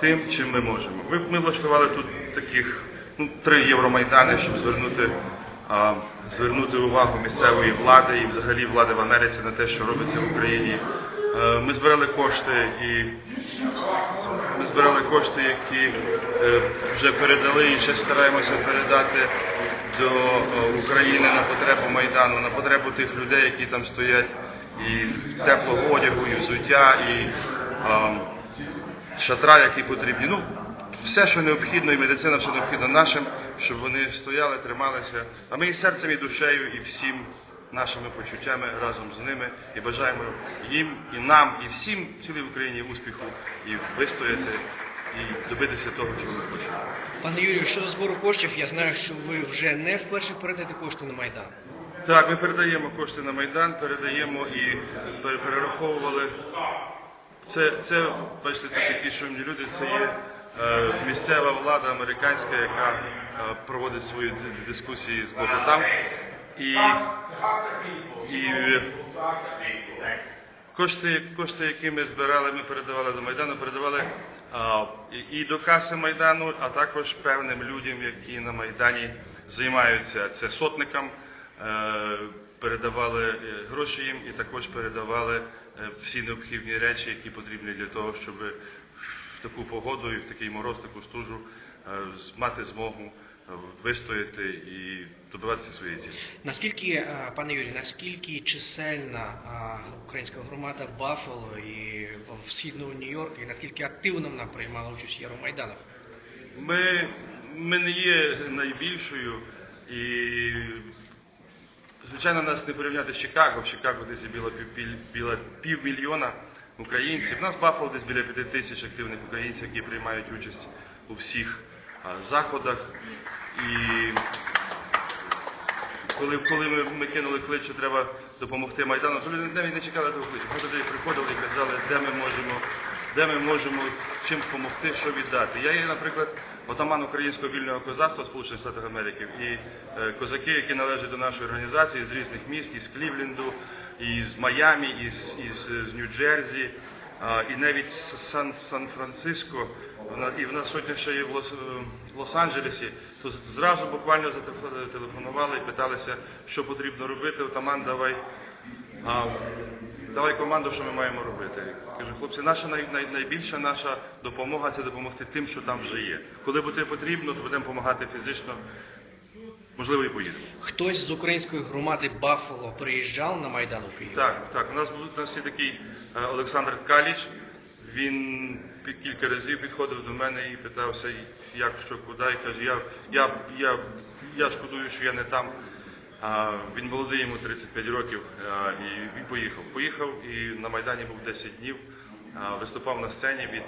тим, чим ми можемо. Ми, ми влаштували тут таких ну, три Євромайдани, щоб звернути, а, звернути увагу місцевої влади і взагалі влади в Америці на те, що робиться в Україні. Е, Ми збирали кошти і ми збирали кошти, які е, вже передали і ще стараємося передати до е, України на потребу Майдану, на потребу тих людей, які там стоять, і теплого одягу, і взуття, і шатра, які потрібні. Ну, все, що необхідно, і медицина, що необхідно нашим, щоб вони стояли, трималися. А ми і серцем, і душею, і всім нашими почуттями разом з ними і бажаємо їм, і нам, і всім цілій Україні успіху і вистояти, і добитися того, чого ми хочемо. Пане Юрію, щодо збору коштів, я знаю, що ви вже не вперше передаєте кошти на Майдан. Так, ми передаємо кошти на Майдан, передаємо і перераховували. Це, це бачите, тут такі шумні люди, це є е, місцева влада американська, яка е, проводить свої дискусії з боку там. І, і е, кошти, кошти, які ми збирали, ми передавали до Майдану, передавали а, і, і до каси Майдану, а також певним людям, які на Майдані займаються. Це сотникам, е, передавали е, гроші їм і також передавали е, всі необхідні речі, які потрібні для того, щоб в таку погоду і в такий мороз, таку стужу е, мати змогу е, вистояти і добиватися своєї цілі. Наскільки, е, пане Юрію, наскільки чисельна е, українська громада в Баффало і в східному Нью-Йорку, і наскільки активно вона приймала участь в Євромайданах? Ми, ми не є найбільшою і, звичайно, нас не порівняти з Чикаго. В Чикаго десь є біла, біла півмільйона українців. У нас Баффало десь біля п'яти тисяч активних українців, які приймають участь у всіх а, заходах. І коли, коли ми, ми кинули клич, що треба допомогти Майдану, то люди навіть не чекали того кличу. Ми туди приходили і казали, де ми можемо, де ми можемо чим допомогти, що віддати. Я є, наприклад, отаман Українського вільного козацтва Сполучених Штатів Америки. І е, козаки, які належать до нашої організації з різних міст, із Клівленду, із Майамі, із, із, з Нью-Джерсі, і навіть Сан, Сан-Франциско, і в нас сьогодні ще є в, Лос, в Лос-Анджелесі, то зразу буквально зателефонували і питалися, що потрібно робити. Отаман, давай, давай команду, що ми маємо робити. Кажу, хлопці, наша най, най, найбільша наша допомога це допомогти тим, що там вже є. Коли буде потрібно, то будемо допомагати фізично, можливо, і поїдемо. Хтось з української громади Баффало приїжджав на Майдан у Київ? Так, так. У нас був у нас є такий е, Олександр Ткаліч. Він кілька разів підходив до мене і питався, як що, куди. І каже, я, я, я, я шкодую, що я не там. Він молодий, йому 35 років, і він поїхав. Поїхав і на Майдані був 10 днів, виступав на сцені, від,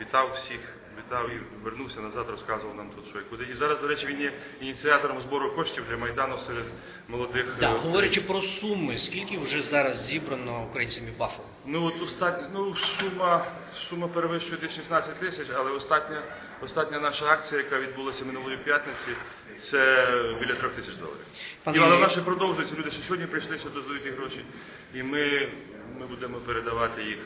вітав всіх, вітав і вернувся назад, розказував нам тут, що і куди. І зараз, до речі, він є ініціатором збору коштів для Майдану серед молодих. Да, е, говорячи про суми, скільки вже зараз зібрано українцями Баффало? Ну, от остатня, ну, сума, сума перевищує десь 16 тисяч, але остатня, остатня наша акція, яка відбулася минулої п'ятниці, це біля 3 тисяч доларів. Пане І але Юрію. наші продовжуються. Люди ще сьогодні прийшли, ще доздають ті гроші, і ми, ми будемо передавати їх.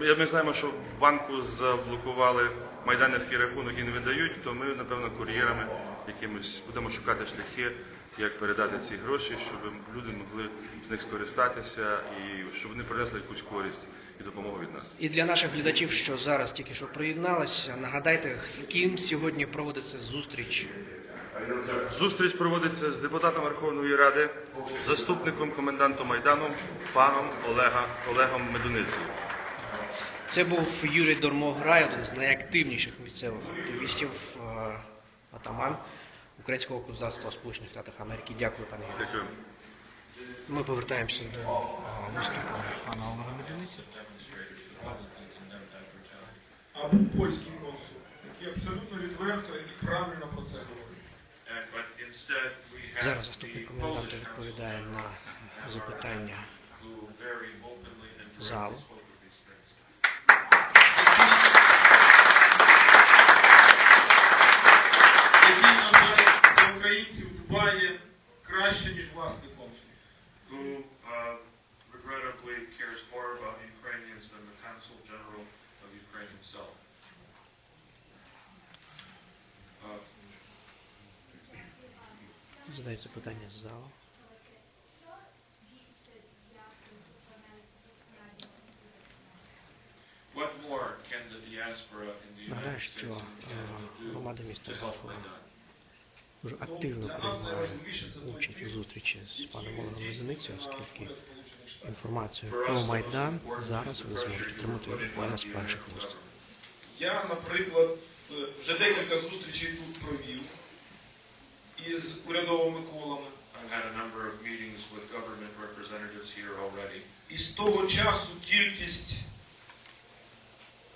Ми, ми знаємо, що в банку заблокували майданівський рахунок і не видають, то ми, напевно, кур'єрами якимось будемо шукати шляхи, як передати ці гроші, щоб люди могли з них скористатися і щоб вони принесли якусь користь і допомогу від нас. І для наших глядачів, що зараз тільки що приєдналися, нагадайте, з ким сьогодні проводиться зустріч. Зустріч проводиться з депутатом Верховної Ради, заступником комендантом Майдану, паном Олега, Олегом Медуницею. Це був Юрій Дормограй, один з найактивніших місцевих активістів, е, атаман Українського козацтва Сполучених Штатів Америки. Дякую, пане. Дякую. Ми повертаємося до е, виступу пана Олега Медуниці. а польський консул, який абсолютно відверто і правильно про це говорить. Зараз заступник коменданта відповідає на запитання. who краще, ніж власний консул. who uh, regrettably cares more about Ukrainians than the Consul General of Ukraine himself. Uh, Задають запитання з залу. What more can the diaspora in the Нагадаю, United що States е, and Canada do громада міста to help Баффало Майдан? дуже активно приймає участь у зустрічі з паном Олегом Лизаницею, оскільки інформацію про Майдан зараз ви зможете отримати буквально з перших American уст. government. Я, наприклад, е, вже декілька зустрічей тут провів із урядовими колами. I've had a number of meetings with government representatives here already. І з того часу кількість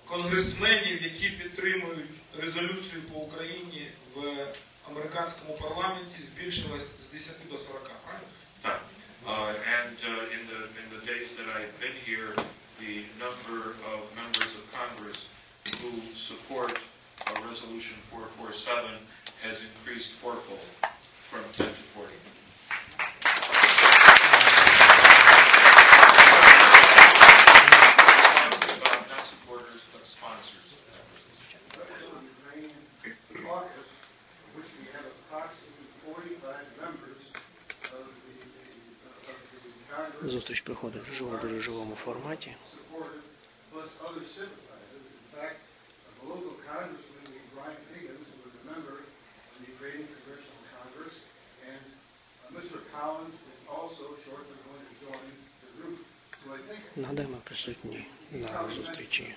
конгресменів, які підтримують резолюцію по Україні в американському парламенті, збільшилась з 10 до 40. Правильно? Uh, and uh, in the in the days that I've been here, the number of members of Congress who support uh, Resolution 447 has increased fourfold, from 10 to 40. About not supporters, but sponsors of that resolution. Ukrainian caucus, which we have approximately 45 members of the, of the Congress Зустріч проходить в живому, дуже живому форматі. supported, plus other sympathizers. In fact, a local congressman named Brian Higgins, who was a member of the Ukrainian Congressional Congress, and uh, Mr. Collins is also shortly going to join the group. So I think Нагадаємо присутні на зустрічі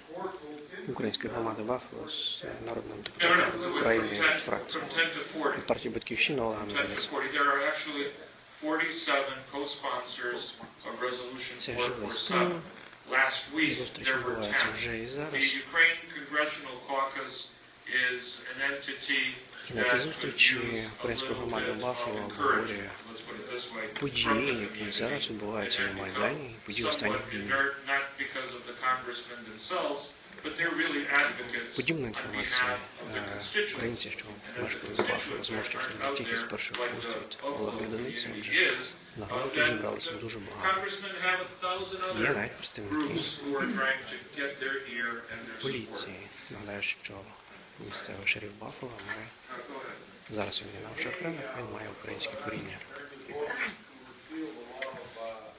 української громади Баффало з народним депутатом України 10, фракції from 10 to 40. від партії Батьківщина Олегом 10 to Лизаницею. 40. There are actually 47 co-sponsors of Resolution Це живий 447. стимул. Last week, Зустріч there were відбувається 10. вже і зараз. The Ukraine Congressional Caucus is an entity І на that цій could зустрічі use a українська little громада bit of Баффало encouragement, обговорює let's put it this way, from події, the які community. зараз відбуваються And на have Майдані, become події останніх somewhat днів. Подібна інформація е, українці, що Баффало, зможуть не тільки з перших уст від Олега Лизаниці, на громаді зібралося дуже багато. Є навіть представники поліції. Нагадаю, що місцевий шериф Баффало має Uh, зараз він є на окремих, він має українське коріння. who repealed the law of, uh,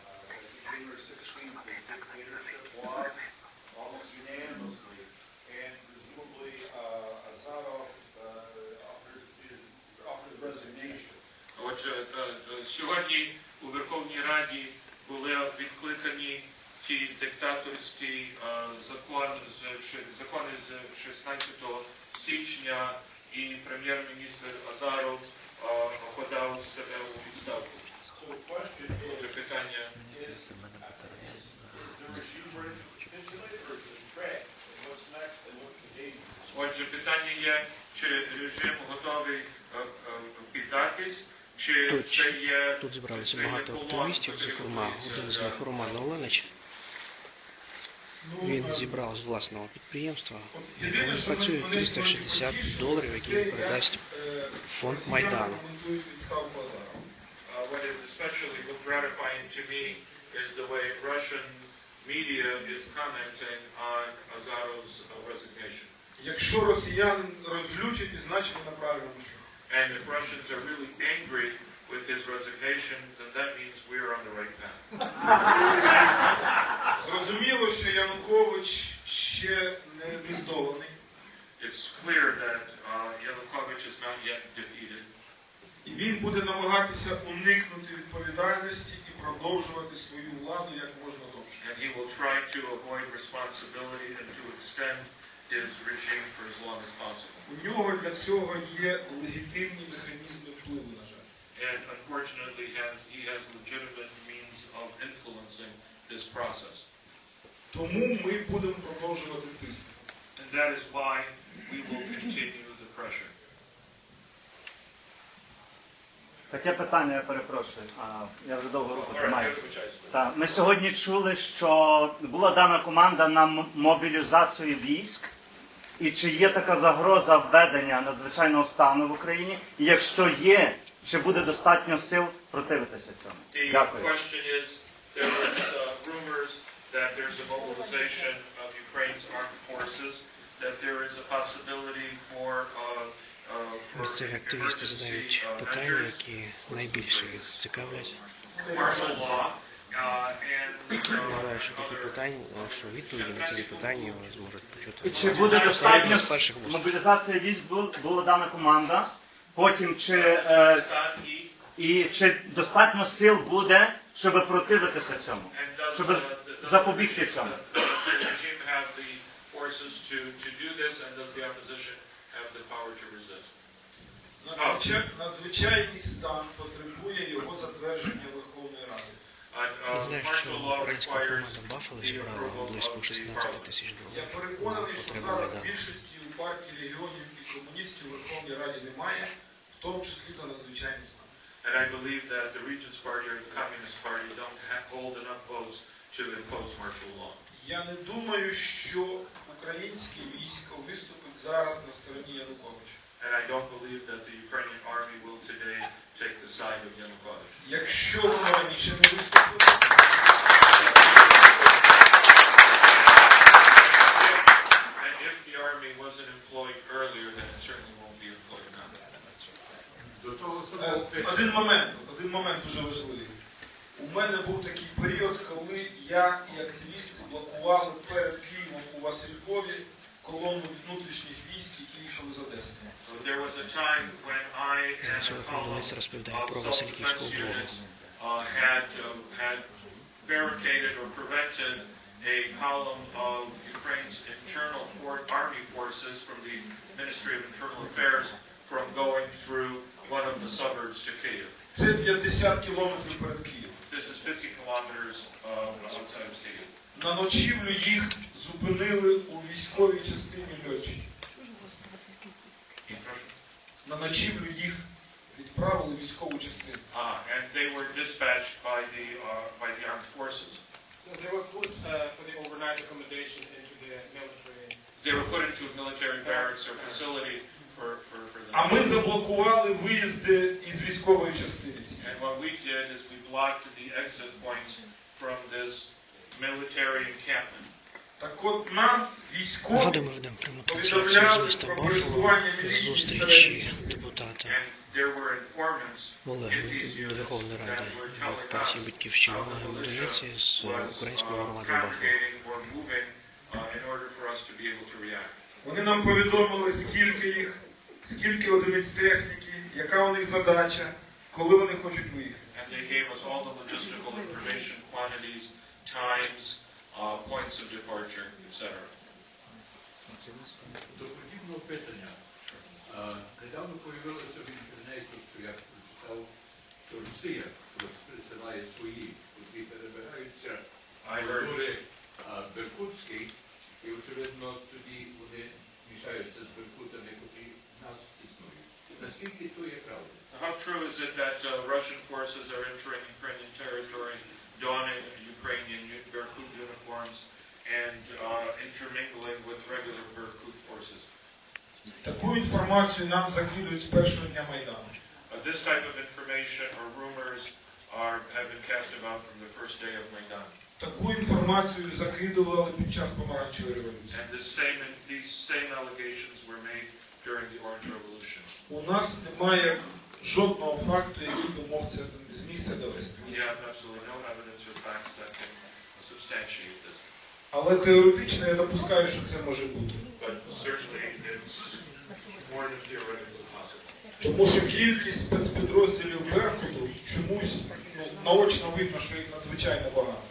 uh, January 16th, the dictatorship laws, almost unanimously, and presumably, uh, Azarov, uh, offered his, offered resignation. Отже, е, е, сьогодні у Верховній Раді були відкликані ті диктаторські е, закони з закони з 16 січня, і прем'єр-міністр Азаров е, подав себе у відставку. Is, питання? Отже, питання є, чи режим готовий е, піддатись, Тут- є Тут є багато котрий зокрема один з них Роман Оленич. Ну, Він зібрав з власного підприємства. Він працює 360 доларів, які він передасть е, фонд Майдану. Якщо росіяни розлючені, значить на правильному шляху. And if Russians are really angry with his resignation, then that means we're on the right path. Зрозуміло, що Янукович ще не, не здоланий. It's clear that uh, Yanukovych is not yet defeated, І він буде намагатися уникнути відповідальності і продовжувати свою владу як можна довше. and he will try to avoid responsibility and to extend his regime for as long as possible. У нього для цього є легітимні механізми впливу, на жаль. And unfortunately, has he has legitimate means of influencing this process. Тому ми будемо продовжувати тиснути. And that is why we will continue the pressure. Таке питання, я перепрошую. А, я вже довго руку тримаю. Так, ми сьогодні чули, що була дана команда на мобілізацію військ. І чи є така загроза введення надзвичайного стану в Україні? І якщо є, чи буде достатньо сил противитися цьому? Дякую. uh, that there's a mobilization of Ukraine's armed forces. that there is a possibility for, uh, uh, for Місцеві активісти emergency, задають uh, питання, measures, які найбільше їх цікавлять. Вважаю, що такі питання, що відповіді на ці питання ви зможуть почути. чи буде достатньо мобілізація військ була дана команда? Потім чи, е, і чи достатньо сил буде, щоб противитися цьому? Щоб запобігти цьому? Надзвичайний стан потребує його затвердження Верховної Ради. Uh, що українська команда Баффало зібрала близько 16 parliament. тисяч Я доларів. переконаний, що зараз більшості у партії регіонів і комуністів у Верховній Раді немає, в тому числі за надзвичайний стан. And I believe that the Regents Party or the Communist Party don't hold enough votes to impose martial law. Я не думаю, що українське військо виступить зараз на стороні Януковича. And I don't believe that the Ukrainian army will today take the side of Yanukovych. Якщо воно раніше не виступило, um, had barricaded or prevented a column of Ukraine's internal for- army forces from the Ministry of Internal Affairs from going through one of the suburbs to Kyiv. Це 50 кілометрів перед Києвом. This is 50 kilometers uh, outside of Kyiv. На ночівлю їх зупинили у військовій частині льотчиків. На ночівлю їх відправили в військову частину. Uh, and they were dispatched by the, uh, by the armed forces. They were put uh, for the overnight accommodation into the military. They were put into a military barracks or facility for, for, for them. А ми заблокували виїзди із військової частини. And what we did is we blocked the exit points from this military encampment. Так от нам військові Нагадуємо, ведемо пряму трансляцію з повідомляли міста про Баффало, пересування міліції зустрічі всередині. депутата And There were informants Олега in these до units Верховної that Ради were від telling партії us Батьківщина how the Олега militia Медуниці з was української uh, громади Баффало. congregating or moving uh, in order for us to be able to react. Вони нам повідомили, скільки їх, скільки одиниць техніки, яка у них задача, коли вони хочуть виїхати. And they gave us all the logistical information, quantities, times, uh, points of departure, etc. До подібного питання. А, Недавно появилося в інтернеті, що я прочитав, що Росія ось присилає свої, які перебираються I heard культури Беркутський, і очевидно тоді вони мішаються з Беркутами, які в нас існують. Наскільки то є правда? How true is it that uh, Russian forces are entering Ukrainian territory, donning Ukrainian u- Berkut uniforms, and uh, intermingling with regular Berkut forces? Таку інформацію нам закидують з першого дня Майдану. Uh, this type of information or rumors are, have been cast about from the first day of Maidan. Таку інформацію закидували під час помаранчевої революції. And the same, these same allegations were made during the Orange Revolution. У нас немає жодного факту, який би мог це зміг це довести. We have absolutely no evidence or facts that can substantiate this. Але теоретично я допускаю, що це може бути. But certainly it's Тому що кількість спецпідрозділів Беркуту чомусь ну, наочно видно, що їх надзвичайно багато.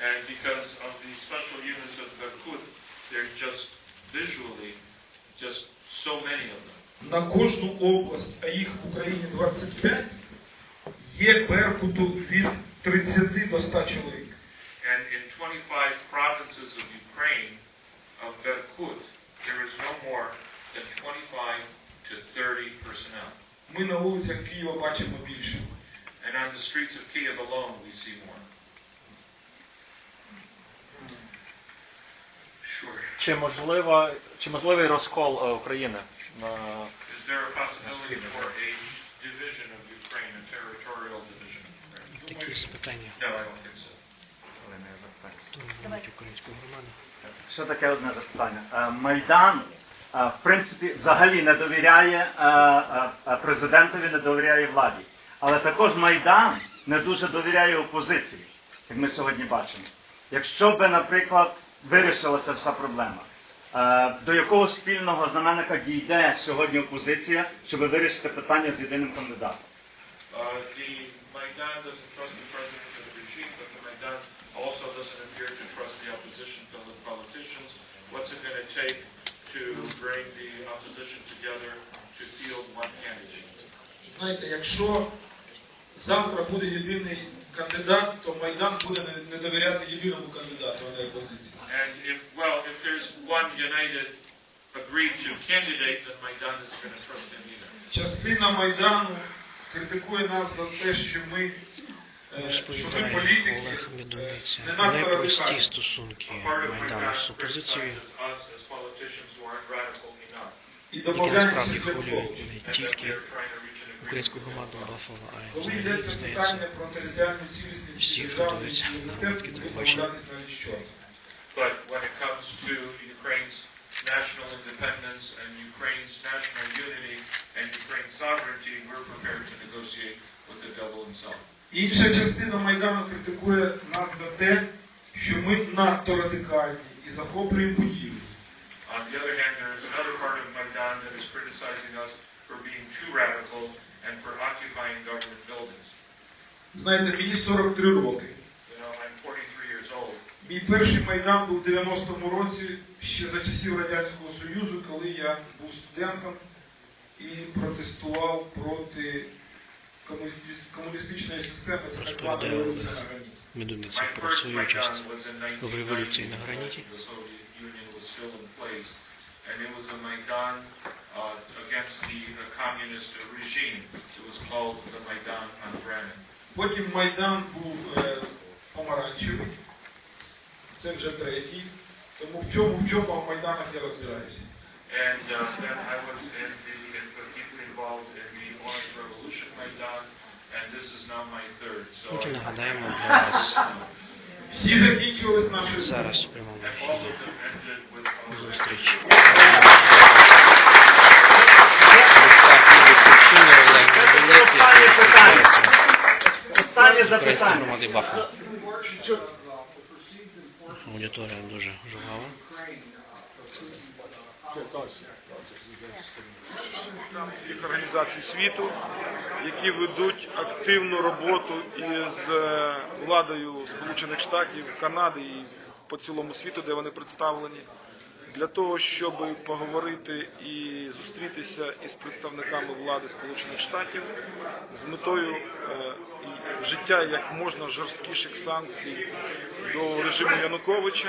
And because of the special units of Berkut, they're just visually, just so many of them. На кожну область, а їх в Україні 25, є Беркуту від 30 до 100 чоловік. And in 25 provinces of Ukraine, of Berkut, there is no more than 25 to 30 personnel. Ми на вулицях Києва бачимо більше. And on the streets of Kiev alone, we see more. Sure. Чи можлива чи можливий розкол е, України на Is there a possibility for a division of Ukraine, a territorial division? Такі запитання. No, I don't think so. хвилини я запитаю. Хто говорить українську громаду? Ще таке одне запитання. Е, Майдан, в принципі, взагалі не довіряє е, е, президентові, не довіряє владі. Але також Майдан не дуже довіряє опозиції, як ми сьогодні бачимо. Якщо би, наприклад, вирішилася вся проблема, е, до якого спільного знаменника дійде сьогодні опозиція, щоб вирішити питання з єдиним кандидатом? Also doesn't appear to trust the opposition politicians. What's it going to take to bring the opposition together to field one candidate? Знаєте, якщо завтра буде єдиний кандидат, то Майдан буде не- не довіряти єдиному кандидату, а не опозиції. And if, well, if there's one united, agreed to candidate, then Maidan isn't going to trust him either. Частина Майдану критикує нас за те, що ми, е, що ми Розповідає Олег Медуниця. Непрості стосунки Майдану з опозицією. Які насправді хвилюють не тільки українську громаду Баффало, а й всі, хто дивиться суверенітет, громадське телебачення. national independence and Ukraine's national unity and Ukraine's sovereignty, we're prepared to negotiate with the devil himself. Інша частина Майдану критикує нас за те, що ми надто радикальні і захоплюємо будівлі. On the other hand, there is another part of Maidan that is criticizing us for being too radical and for occupying government buildings. Знаєте, мені 43 роки. You know, I'm 43 years old. Мій перший Майдан був у 90-му році, ще за часів Радянського Союзу, коли я був студентом і протестував проти комуністичної- системи, це так звана революція на граніті. Медуниця про свою участь. В революції на граніті. And it was a Maidan uh, against the uh, communist regime. It was called the Maidan on Bremen. Потім Майдан був е, помаранчевий, це вже третій. Тому в чому, в чому в Майданах я розбираюся. And uh, then I was in the, in, deeply involved in the Orange Revolution Maidan, and this is now my third. So I- нагадаємо для вас Всі закінчились наші зараз в прямому зустріч. Останнє запитання. Аудиторія дуже жвава. Всіх організацій світу, які ведуть активну роботу із е, владою Сполучених Штатів, Канади і по цілому світу, де вони представлені, для того, щоб поговорити і зустрітися із представниками влади Сполучених Штатів з метою е, і вжиття як можна жорсткіших санкцій до режиму Януковича.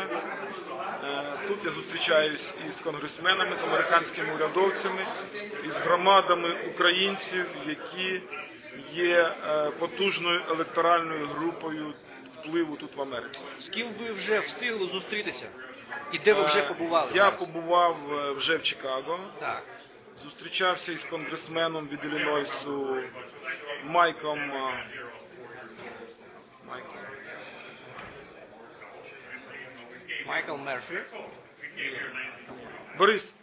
Е, Тут я зустрічаюсь із конгресменами, з американськими урядовцями, із громадами українців, які є е, потужною електоральною групою впливу тут в Америці. З ким ви вже встигли зустрітися? І де ви вже Е, побували? Я зараз? побував е, вже в Чикаго, Так. зустрічався із конгресменом від Іллінойсу Майком. е, Майком. Майкл Мерфі. Борис,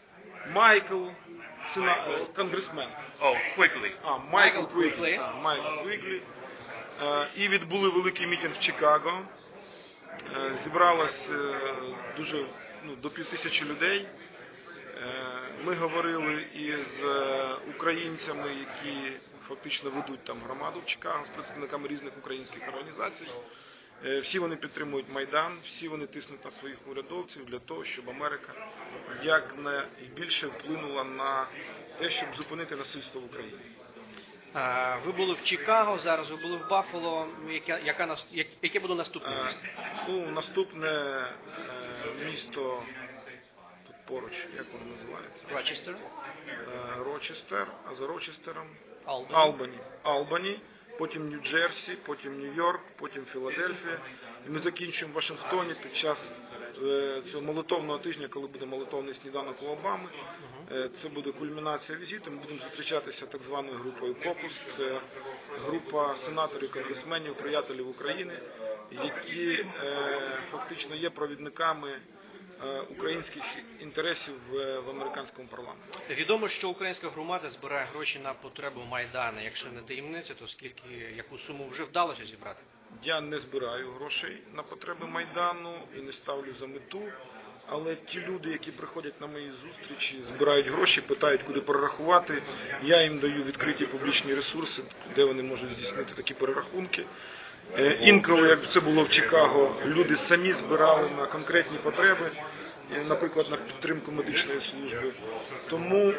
Майкл, сена... е, конгресмен. Oh, quickly. А, Майкл. А, Майкл Квіглі. Е, І відбули великий мітинг в Чикаго. Е, Зібралось е, дуже ну, до пів тисячі людей. Е, Ми говорили із українцями, які фактично ведуть там громаду в Чикаго з представниками різних українських організацій. Всі вони підтримують Майдан, всі вони тиснуть на своїх урядовців для того, щоб Америка якнайбільше вплинула на те, щоб зупинити насильство в Україні. Ви були в Чикаго, зараз ви були в Баффало. Яке, яка, яке буде наступне місце? Ну, наступне е, місто тут поруч, як воно називається? Рочестер, Рочестер, а за Рочестером Албані. Албані. Албані, потім Нью-Джерсі, потім Нью-Йорк, потім Філадельфія. І ми закінчуємо в Вашингтоні під час цього молитовного тижня, коли буде молитовний сніданок у Обами. Е, Це буде кульмінація візиту. Ми будемо зустрічатися так званою групою Кокус. Це група сенаторів, конгресменів, приятелів України, які е, фактично є провідниками е, українських інтересів в, в американському парламенті. Відомо, що українська громада збирає гроші на потребу Майдану. Якщо не таємниця, то скільки яку суму вже вдалося зібрати? Я не збираю грошей на потреби майдану і не ставлю за мету. Але ті люди, які приходять на мої зустрічі, збирають гроші, питають, куди перерахувати. Я їм даю відкриті публічні ресурси, де вони можуть здійснити такі перерахунки. Е, Інколи, як це було в Чикаго, люди самі збирали на конкретні потреби, наприклад, на підтримку медичної служби. Тому е,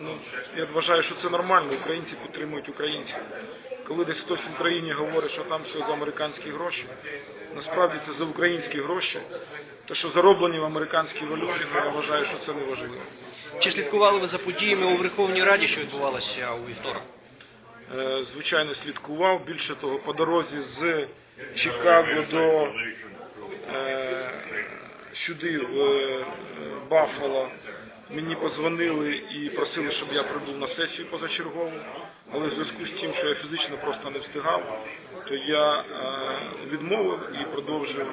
ну, я вважаю, що це нормально. Українці підтримують українців. Коли десь хтось в Україні говорить, що там все за американські гроші, насправді це за українські гроші. Те, що зароблені в американській валюті, я вважаю, що це не важливо. Чи слідкували ви за подіями у Верховній Раді, що відбувалося у вівторок? Е, Звичайно, слідкував. Більше того, по дорозі з Чикаго до е, сюди, в е, Баффало, мені позвонили і просили, щоб я прибув на сесію позачергову. Але в зв'язку з тим, що я фізично просто не встигав, то я відмовив і продовжив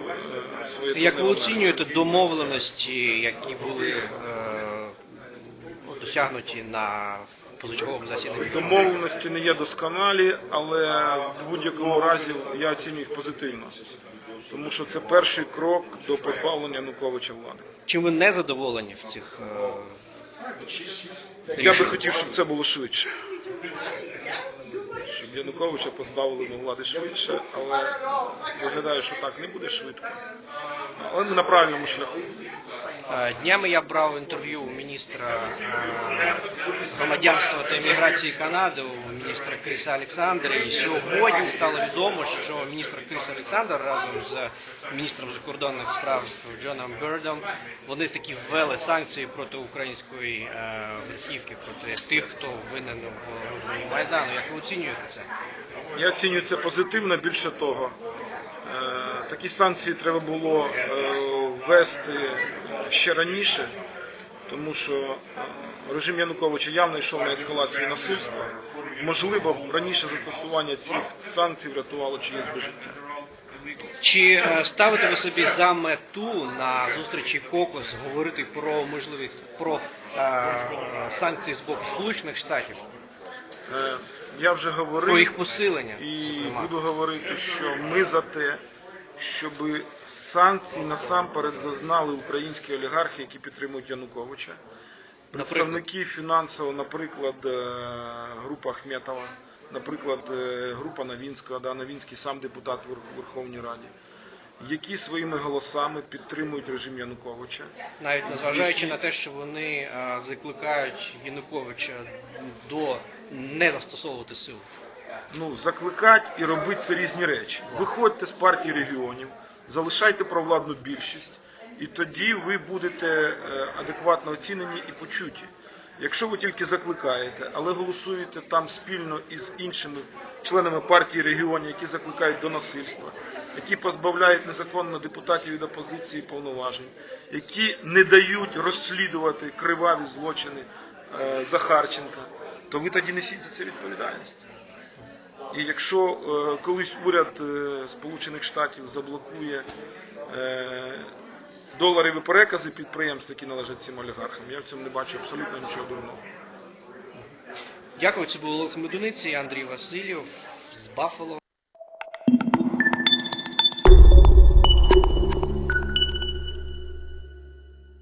своє Як ви оцінюєте домовленості, які були е, ну, досягнуті на позачерговому засіданні? Домовленості не є досконалі, але в будь-якому разі я оцінюю їх позитивно. Тому що це перший крок до позбавлення Януковича влади. Чим ви не задоволені в цих е, Я би хотів, щоб це було швидше. Щоб Януковича позбавили ми влади швидше, але виглядає, що так не буде швидко. Але ми на правильному шляху. Е, Днями я брав інтерв'ю у міністра е, громадянства та імміграції Канади, у міністра Криса Олександра. І сьогодні стало відомо, що міністр Крис Олександр разом з міністром закордонних справ Джоном Бердом вони таки ввели санкції проти української е, верхівки, проти тих, хто винен в Майдану. Як ви оцінюєте це? Я оцінюю це позитивно. Більше того, такі санкції треба було ввести ще раніше, тому що е, режим Януковича явно йшов на ескалацію насильства. Можливо, раніше застосування цих санкцій врятувало чиєсь би життя. Чи е, ставите ви собі за мету на зустрічі Кокос говорити про можливість про е, санкції з боку Сполучених Штатів, Е, Я вже говорив про їх посилення? і зокрема? буду говорити, що ми за те, щоб санкцій насамперед зазнали українські олігархи, які підтримують Януковича. Представники фінансово, наприклад, е, група Ахметова, наприклад, е, група Новінського, да, Новінський сам депутат в Верховній Раді, які своїми голосами підтримують режим Януковича. навіть незважаючи на те, що вони е, закликають Януковича до не застосовувати силу. Ну, закликати і робити це різні речі. Виходьте з партії регіонів, залишайте провладну більшість, і тоді ви будете е, адекватно оцінені і почуті. Якщо ви тільки закликаєте, але голосуєте там спільно із іншими членами партії регіонів, які закликають до насильства, які позбавляють незаконно депутатів від опозиції повноважень, які не дають розслідувати криваві злочини е, Захарченка, то ви тоді несіть за це відповідальність. І якщо е, колись уряд е, Сполучених Штатів заблокує е, доларові перекази підприємств, які належать цим олігархам, я в цьому не бачу абсолютно нічого дурного. Дякую, це був Олег Медуниці, Андрій Васильєв з Баффало.